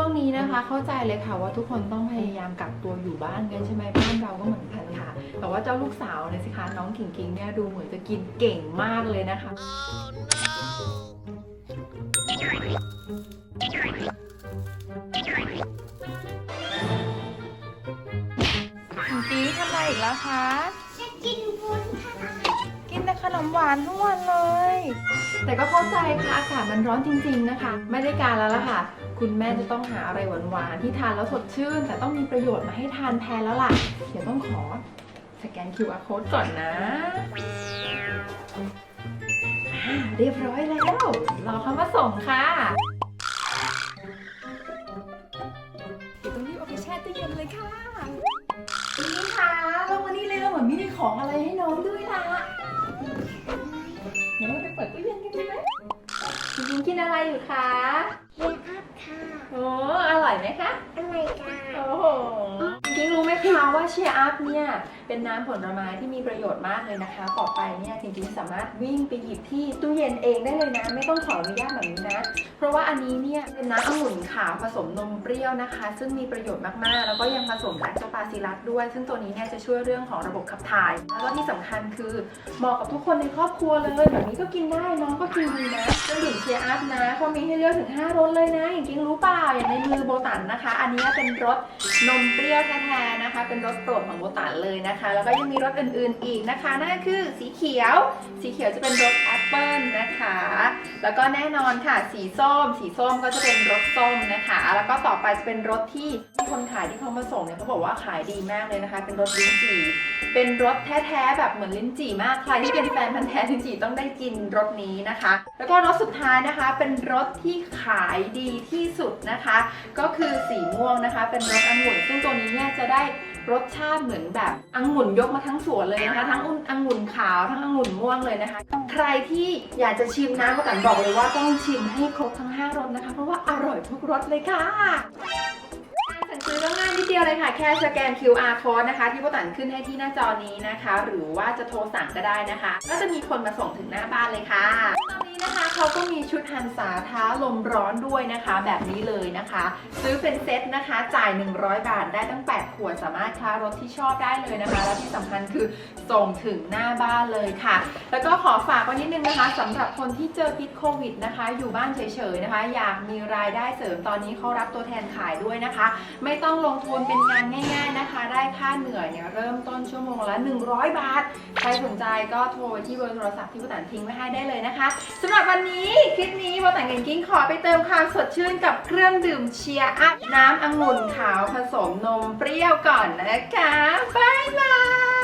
ช่วงนี้นะคะ เข้าใจเลยค่ะว่าทุกคนต้องพยายามกักตัวอยู่บ้านกันใช่ไหมบ้านเราก็เหมือนกันค่ะ แต่ว่าเจ้าลูกสาวเนี่ยสิคะน้องกิ่งกิ่งเนี่ยดูเหมือนจะกินเก่งมากเลยนะคะ กิ่งกิ่งทำอะไรอีกแล้วคะ จะกิน ขนมหวานทั้งวันเลย แต่ก็เข้าใจค่ะอากาศมันร้อนจริง ๆนะคะ ไม่ได้การแล้วล่ะค่ะ คุณแม่จะต้องหาอะไรหวานๆที่ทานแล้วสดชื่น แต่ต้องมีประโยชน์มาให้ทานแทนแล้วล่ะ เดี๋ยวต้องขอสแกน QR code ก่อนนะอ่าเรียบร้อยแล้ว รอเขามาส่งค่ะ เดี๋ยวต้องรีบเอาไปแช่ตู้เย็นเลยค่ะ นี่ค่ะลงมานี่เร็วเหมือนไม่มีของอะไรให้น้องด้วย กันดีไหมจริงๆกินอะไรอยู่คะเรียกอัพค่ะโอ้อร่อยไหมคะ อะไรค่ะโอ้โหจริงๆรู้ไหมคะว่าเชียร์อัพเนี่ยเป็นน้ำผลไม้ที่มีประโยชน์มากเลยนะคะต่อไปเนี่ยจริงๆสามารถวิ่งไปหยิบที่ตู้เย็นเองได้เลยนะ ไม่ต้องขออนุญาตแบบนี้นะ เพราะว่าอันนี้เนี่ยเป็นน้ำองุ่นขาวผสมนมเปรี้ยวนะคะ ซึ่งมีประโยชน์มากๆ แล้วก็ยังผสมแลคโตบาซิลัสด้วย ซึ่งตัวนี้เนี่ยจะช่วยเรื่องของระบบขับถ่าย แล้วก็ที่สำคัญคือเหมาะกับทุกคนในครอบครัวเลยแบบนี้ก็กินได้น้องก็กินดีนะเครื่องดื่มเชียร์อัพนะเขามีให้เลือกถึง5รสเลยนะอย่างจริงรู้เปล่าอย่างในมือโบตันนะคะ อันนี้เป็นรสนมเปรี้ยวแท้ๆนะคะ เป็นรสโปรดของโบตันเลยนะคะ แล้วก็ยังมีรสอื่นๆอีกนะคะนั่นก็คือสีเขียว สีเขียวจะเป็นรสแอป เปิลนะคะ แล้วก็แน่นอนค่ะ สีส้ม สีส้มก็จะเป็นรสส้มนะคะ แล้วก็ต่อไปจะเป็นรสที่คนขายที่เขามาส่งเนี่ยเขาบอกว่าขายดีมากเลยนะคะ เป็นรสลิ้นจี่ เป็นรสแท้ๆแบบเหมือนลิ้นจี่มาก ใครที่เป็นแฟนพันธุ์แท้ลิ้นจี่ต้องได้กินรสนี้นะคะ แล้วก็รสสุดท้ายนะคะ เป็นรสที่ขายดีที่สุดนะคะ ก็คือสีม่วงนะคะ เป็นรสองุ่นซึ่งตัวนี้เนี่ยจะได้ รสชาติเหมือนแบบองุ่นยกมาทั้งสวนเลยนะคะ ทั้งองุ่นขาวทั้งองุ่นม่วงเลยนะคะ ใครที่อยากจะชิมนะก็ตันบอกเลยว่าต้องชิมให้ครบทั้ง5รสนะคะ เพราะว่าอร่อยทุกรสเลยค่ะสั่งซื้อก็ง่ายนิดเดียวเลยค่ะ แค่สแกน QR code นะคะ ที่โบตันขึ้นให้ที่หน้าจอนี้นะคะ หรือว่าจะโทรสั่งก็ได้นะคะ ก็จะมีคนมาส่งถึงหน้าบ้านเลยค่ะตอนนี้นะคะ เขาก็มีชุดหันษาท้าลมร้อนด้วยนะคะ แบบนี้เลยนะคะ ซื้อเป็นเซตนะคะ จ่าย 100 บาทได้ตั้ง 8 ขวดสามารถคลารถที่ชอบได้เลยนะคะ แล้วที่สำคัญคือส่งถึงหน้าบ้านเลยค่ะ แล้วก็ขอฝากไว้นิดนึงนะคะสำหรับคนที่เจอพิษโควิดนะคะ อยู่บ้านเฉยๆนะคะ อยากมีรายได้เสริมตอนนี้เขารับตัวแทนขายด้วยนะคะ ไม่ต้องลงทุนเป็นงานง่ายๆนะคะ ได้ค่าเหนื่อยเนี่ยเริ่มต้นชั่วโมงละ 100 บาท ใครสนใจก็โทรไปที่เบอร์โทรศัพท์ที่โบตันทิ้งไว้ให้ได้เลยนะคะสำหรับวันนี้ คลิปนี้โบตันเงินกิ้งขอไปเติมความสดชื่นกับเครื่องดื่มเชียร์อัพน้ำองุ่นขาวผสมนมเปรี้ยวก่อนนะคะ บ๊ายบาย